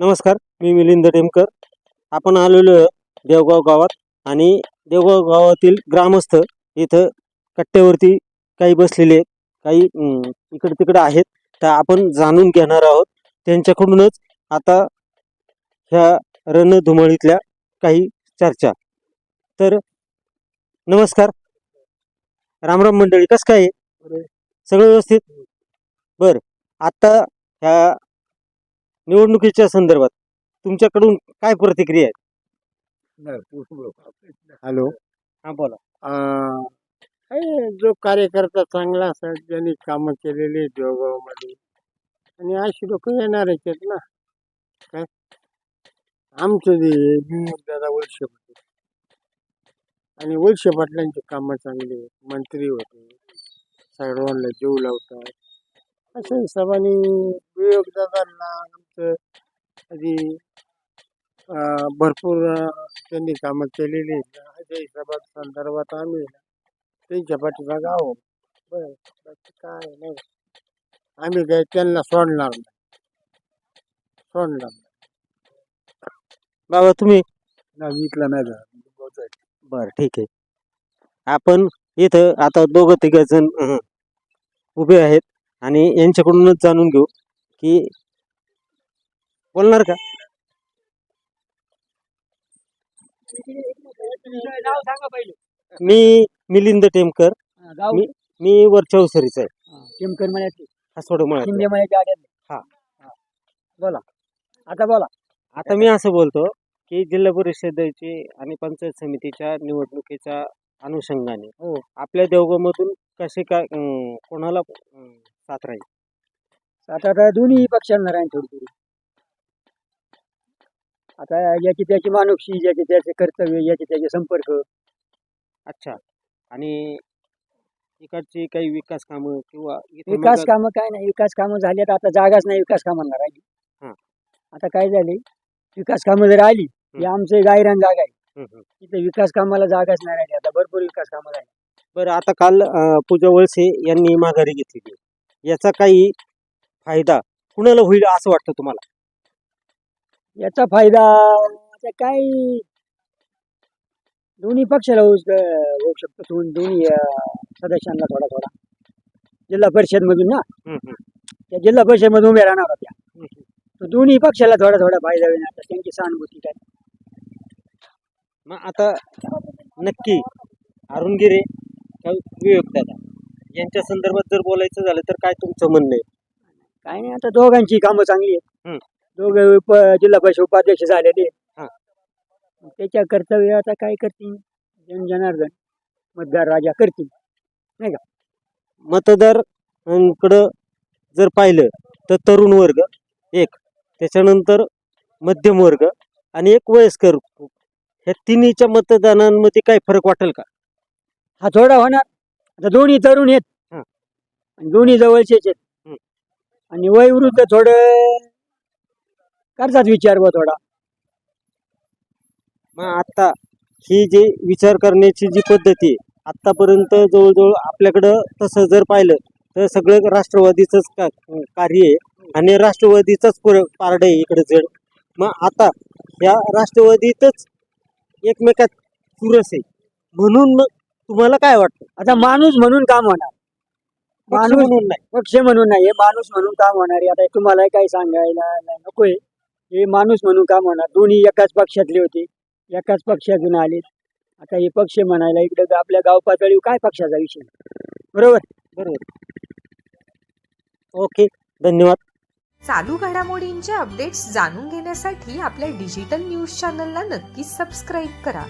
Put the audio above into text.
नमस्कार मी मिलिंद टेमकर. आपण आलेलो देवगाव गावात आणि देवगाव गावातील ग्रामस्थ इथं कट्ट्यावरती काही बसलेले काही इकडे तिकडे आहेत. तर आपण जाणून घेणार आहोत. त्यांच्याकडूनच आता ह्या रणधुमाळीतल्या काही चर्चा. तर नमस्कार. रामराम मंडळी कसं काय? सगळं व्यवस्थित? बर. आता ह्या निवडणुकीच्या संदर्भात तुमच्याकडून काय प्रतिक्रिया आहे? हॅलो. हा बोला. काय जो कार्यकर्ता चांगला असेल ज्यांनी कामं केलेली आहेत मध्ये आणि अशी लोक येणारच आहेत ना. काय? आमचं जे दादा वळशे होते आणि वळशे पाटलांची कामं चांगली आहेत. मंत्री होते सर्वांना जीव लावतात. अशा हिशोबाने विवेक दादांना आधी भरपूर त्यांनी कामं केलेली आहेत. अशा हिशोबात संदर्भात आम्ही त्यांच्या पाठीमागं आहोत. बरं बाकी काय नाही. आम्ही काय त्यांना सोडणार नाही. सोडणार नाही. बाबा तुम्ही? नाही विकला नाही झाला बर ठीक आहे. आपण इथं आता दोघं तिघ जण उभे आहेत. आणि यांच्याकडूनच जाणून घेऊ की बोलणार का? मी मिलिंद टेमकर. मी मी वरच्या आहे. टेमकर शिंदे हा. बोला. आता बोला. आता मी असं बोलतो की जिल्हा परिषदेची आणि पंचायत समितीच्या निवडणुकीच्या अनुषंगाने हो. आपल्या देवगावमधून कसे काय अं, कोणाला अं, साथ राहील? आता आता दोन्ही पक्षांना राहील थोडी थोडी आता याची त्याची मानुषी ज्याचे त्याचे कर्तव्य याचे त्याचे संपर्क. अच्छा. आणि इकडची काही विकास कामं किंवा इथं विकास मग- कामं काय नाही. विकास कामं झाली आता आता जागाच नाही विकास कामांना राहिली. हा. आता काय झाले? विकास कामं जर आली ही. आमचे गायरान जागा आहे. हं, हं. तिथे विकास कामाला जागाच नाही राहिली. आता भरपूर विकास कामं झाली. बरं आता काल अं, पूजा वळसे यांनी माघारी घेतलेली. आहे. याचा काही फायदा कुणाला होईल असं वाटतं तुम्हाला? याचा फायदा आता काय? दोन्ही पक्षाला होऊ होऊ शकतो. दोन- दोन्ही अं, सदस्यांना थोडा थोडा जिल्हा परिषद मधून ना. त्या जिल्हा परिषद मधून उभ्या राहणार होत्या. तर दोन्ही पक्षाला थोडा थोडा फायदा होईल. आता त्यांची सहानुभूती काय? मग आता नक्की अरुण गिरे का विवेक दादा यांच्या संदर्भात जर बोलायचं झालं तर काय तुमचं म्हणणं आहे? काय नाही आता दोघांची कामं चांगली आहेत. दोघे उप जिल्हा परिषद उपाध्यक्ष झालेले. हां. त्याच्या कर्तव्य आता काय करतील जन जनार्दन मतदार राजा करतील मतदारांकडं जर पाहिलं तर तरुण वर्ग एक त्याच्यानंतर मध्यम वर्ग आणि एक वयस्कर ह्या तिन्हीच्या मतदानांमध्ये काय फरक वाटेल का हा थोडा होणार आता दोन्ही तरुण आहेत हं. आणि दोन्ही जवळचेच आहेत. आणि वयवृद्ध थोडं करतात विचार बा थोडा. मग आता ही जी विचार करण्याची जी पद्धती आतापर्यंत जवळजवळ आपल्याकडं तसं जर पाहिलं तर सगळं राष्ट्रवादीचंच का कार्य आहे आणि राष्ट्रवादीचाच पुर पारड आहे इकडे जड. मग आता या राष्ट्रवादीतच एकमेकात चुरस आहे. म्हणून मग तुम्हाला काय वाटतं? आता माणूस म्हणून काम होणार. माणूस म्हणून नाही. पक्ष म्हणून नाही हे माणूस म्हणून काम होणार आहे. आता तुम्हाला काही सांगायला नाही नकोय. हे माणूस म्हणून काम होणार दोन्ही एकाच पक्षातले होते एकाच पक्षातून आले आता हे पक्ष म्हणायला इकडे आपल्या गाव पातळीवर काय पक्षाचा विषय? बरोबर? बरोबर. ओके धन्यवाद. चालू घडामोडींचे अपडेट्स जाणून घेण्यासाठी आपल्या डिजिटल न्यूज चॅनलला नक्कीच सबस्क्राईब करा.